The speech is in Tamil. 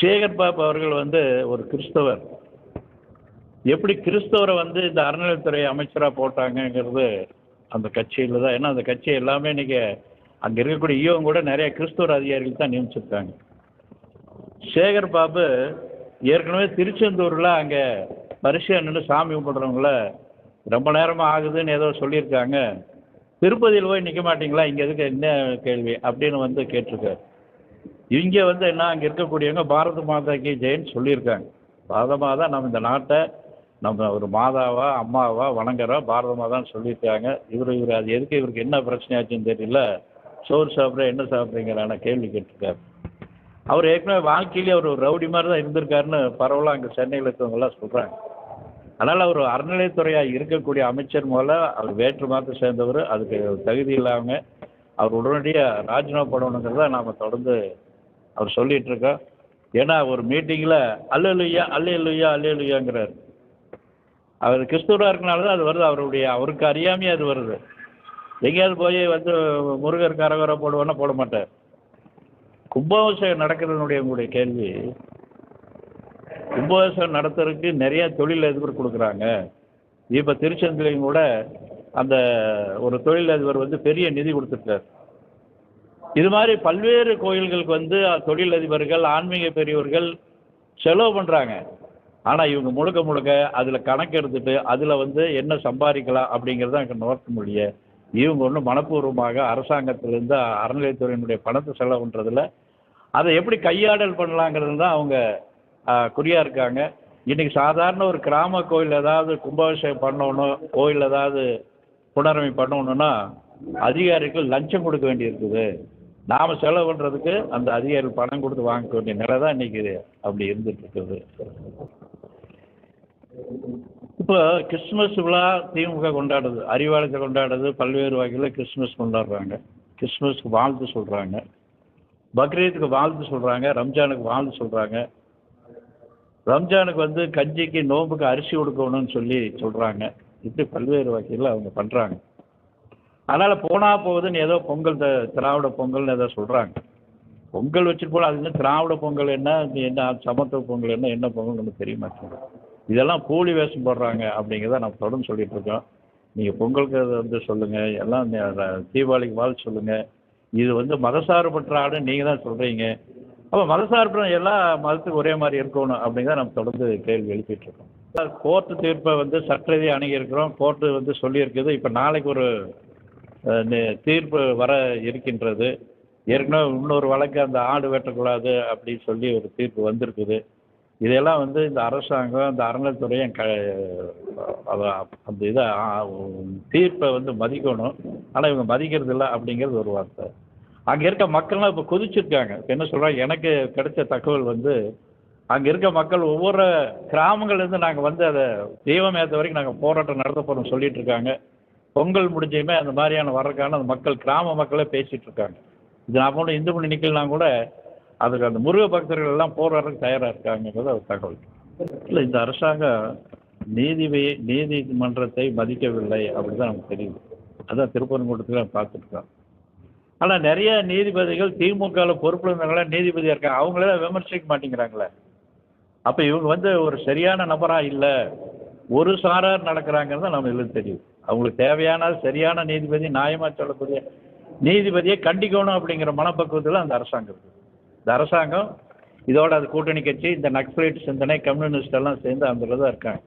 சேகர் பாபு அவர்கள் வந்து ஒரு கிறிஸ்தவர். எப்படி கிறிஸ்தவரை வந்து இந்த அறநிலைத்துறை அமைச்சராக போட்டாங்கங்கிறது அந்த கட்சியில் தான். ஏன்னா அந்த கட்சி எல்லாமே இன்றைக்கி அங்கே இருக்கக்கூடிய ஈவம் கூட நிறைய கிறிஸ்தவர் அதிகாரிகள் தான் நியமிச்சிருக்காங்க. சேகர் பாபு ஏற்கனவே திருச்செந்தூரில் அங்கே வரிசையாக நின்று சாமி கும்பிட்றவங்கள ரொம்ப நேரமாக ஆகுதுன்னு ஏதோ சொல்லியிருக்காங்க. திருப்பதியில் போய் நிற்க மாட்டிங்களா? இங்கே எதுக்கு என்ன கேள்வி? அப்படின்னு வந்து கேட்டிருக்காரு. இங்கே வந்து என்ன அங்கே இருக்கக்கூடியவங்க பாரத மாதா கே ஜெயின்னு சொல்லியிருக்காங்க. பாரத மாதா நம்ம இந்த நாட்டை நம்ம ஒரு மாதாவா அம்மாவா வணங்குறோம் பாரத மாதான்னு சொல்லியிருக்காங்க. இவர் இவர் அது எதுக்கு இவருக்கு என்ன பிரச்சனையாச்சுன்னு தெரியல. சோறு சாப்பிட்ற என்ன சாப்பிட்றீங்களான கேள்வி கேட்டிருக்காரு. அவர் ஏற்கனவே வாழ்க்கையிலே அவர் ஒரு ரவுடி மாதிரி தான் இருந்திருக்காருன்னு பரவலாக அங்கே சென்னையில் இருக்கவங்கெல்லாம் சொல்கிறாங்க அதனால் அவர் அறநிலையத்துறையாக இருக்கக்கூடிய அமைச்சர் மூலம் அவர் வேற்று மாதத்தை சேர்ந்தவர் அதுக்கு தகுதி இல்லாமல் அவர் உடனடியாக ராஜினாமா பண்ணணுங்கிறத நாம் தொடர்ந்து அவர் சொல்லிட்டு இருக்கோம் ஏன்னா ஒரு மீட்டிங்கில் அல்லலுயா அல்லலுயா அல்லலுயாங்கிறார். அவர் கிறிஸ்துவராக இருக்கனால தான் அது வருது. அவருடைய அவருக்கு அறியாமையே அது வருது. எங்கேயாவது போய் வந்து முருகர் கரகரை போடுவோன்னா போட மாட்டார். கும்பாபிஷேகம் நடக்கிறதுனுடைய உங்களுடைய கேள்வி கும்பாபிஷேகம் நடத்துறதுக்கு நிறையா தொழில் எதிர்ப்பு கொடுக்குறாங்க? இப்போ திருச்செந்திலையும் கூட அந்த ஒரு தொழில் அதிபர் வந்து பெரிய நிதி கொடுத்துருக்காரு இது மாதிரி பல்வேறு கோயில்களுக்கு வந்து தொழில் அதிபர்கள் ஆன்மீக பெரியவர்கள் செலவு பண்ணுறாங்க ஆனால் இவங்க முழுக்க முழுக்க அதில் கணக்கு எடுத்துட்டு அதில் வந்து என்ன சம்பாதிக்கலாம் அப்படிங்கிறத அங்கே நோக்க முடிய இவங்க ஒன்றும் மனப்பூர்வமாக அரசாங்கத்திலேருந்து அறநிலையத்துறையினுடைய பணத்தை செலவு பண்ணுறதில்ல அதை எப்படி கையாடல் பண்ணலாங்கிறது தான் அவங்க குறியாக இருக்காங்க. இன்றைக்கி சாதாரண ஒரு கிராம கோயில் ஏதாவது கும்பாபிஷேகம் பண்ணணும் கோயில் ஏதாவது புனரமை பண்ணணும்னா அதிகாரிகள் லஞ்சம் கொடுக்க வேண்டியிருக்குது. நாம் செலவு பண்ணுறதுக்கு அந்த அதிகாரிகள் பணம் கொடுத்து வாங்க வேண்டிய நிலை தான் இன்றைக்கி அப்படி இருந்துட்டு இருக்குது. இப்போ கிறிஸ்மஸ் விழா திமுக கொண்டாடுது அறிவாளத்தை கொண்டாடுது பல்வேறு வகையில் கிறிஸ்மஸ் கொண்டாடுறாங்க. கிறிஸ்மஸ்க்கு வாழ்த்து சொல்கிறாங்க பக்ரீத்துக்கு வாழ்த்து சொல்கிறாங்க ரம்ஜானுக்கு வாழ்த்து சொல்கிறாங்க ரம்ஜானுக்கு வந்து கஞ்சிக்கு நோம்புக்கு அரிசி கொடுக்கணும்னு சொல்லி சொல்கிறாங்க இப்படி பல்வேறு வகையில் அவங்க பண்ணுறாங்க அதனால் போனால் போகுதுன்னு ஏதோ பொங்கல் த- திராவிட பொங்கல்னு ஏதோ சொல்கிறாங்க பொங்கல் வச்சுட்டு போல அது என்ன திராவிட பொங்கல் என்ன என்ன சமத்துவ பொங்கல் என்ன என்ன பொங்கல் ஒன்றும் தெரிய மாட்டேங்குது. இதெல்லாம் போலி வேஷம் போடுறாங்க அப்படிங்கிறத நம்ம தொடர்ந்து சொல்லிட்டு இருக்கோம். நீங்கள் பொங்கலுக்கு அதை வந்து சொல்லுங்கள் எல்லாம் தீபாவளிக்கு வாழ் சொல்லுங்கள் இது வந்து மதசார்பற்ற ஆடு நீங்கள் தான் சொல்கிறீங்க அப்போ மதசார்பற்ற எல்லா மதத்துக்கும் ஒரே மாதிரி இருக்கணும் அப்படிங்கிறத நம்ம தொடர்ந்து கேள்வி எழுப்பிட்டு இருக்கோம். கோர்ட்டு தீர்ப்பை வந்து சட்ட அணுகியிருக்கிறோம். கோர்ட்டு வந்து சொல்லியிருக்குது. இப்போ நாளைக்கு ஒரு தீர்ப்பு வர இருக்கின்றது. ஏற்கனவே இன்னொரு வழக்கு அந்த ஆடு வெட்டக்கூடாது அப்படின்னு சொல்லி ஒரு தீர்ப்பு வந்திருக்குது. இதெல்லாம் வந்து இந்த அரசாங்கம் இந்த அறநிலைத்துறையும் க அந்த இதை தீர்ப்பை வந்து மதிக்கணும். ஆனால் இவங்க மதிக்கிறது இல்லை அப்படிங்கிறது ஒரு வார்த்தை. அங்கே இருக்க மக்கள்லாம் இப்போ குதிச்சிருக்காங்க. என்ன சொல்கிறாங்க எனக்கு கிடைச்ச தகவல் வந்து அங்கே இருக்க மக்கள் ஒவ்வொரு கிராமங்கள்லேருந்து நாங்கள் வந்து அதை தெய்வம் ஏற்ற வரைக்கும் நாங்கள் போராட்டம் நடத்த போகிறோம் சொல்லிட்டு இருக்காங்க. பொங்கல் முடிஞ்சுமே அந்த மாதிரியான வர்றதுக்கான அந்த மக்கள் கிராம மக்களே பேசிகிட்டு இருக்காங்க. இது நான் போன இந்து மணி நிற்கலாம் கூட அதுக்கு அந்த முருக பக்தர்கள் எல்லாம் போராடுறதுக்கு தயாராக இருக்காங்கிறது ஒரு தகவல். இல்லை இந்த அரசாங்கம் நீதிபதி நீதிமன்றத்தை மதிக்கவில்லை அப்படி தான் நமக்கு தெரியுது. அதான் திருப்பரங்குன்றத்தில் பார்த்துருக்கோம் ஆனால் நிறைய நீதிபதிகள் திமுகவில் பொறுப்பில் இருந்தவங்கள நீதிபதியாக இருக்காங்க. அவங்களே விமர்சிக்க மாட்டேங்கிறாங்களே. அப்போ இவங்க வந்து ஒரு சரியான நபராக இல்லை ஒரு சாரார் நடக்கிறாங்கிறது நம்ம எல்லாம் தெரியும். அவங்களுக்கு தேவையான சரியான நீதிபதி நியாயமாக சொல்லக்கூடிய நீதிபதியை கண்டிக்கணும் அப்படிங்கிற மனப்பக்குவத்தில் அந்த அரசாங்கம் இருக்குது. இந்த அரசாங்கம் இதோட அது கூட்டணி கட்சி இந்த நக்சலைட் சிந்தனை கம்யூனிஸ்ட் எல்லாம் சேர்ந்து அந்த தான் இருக்காங்க.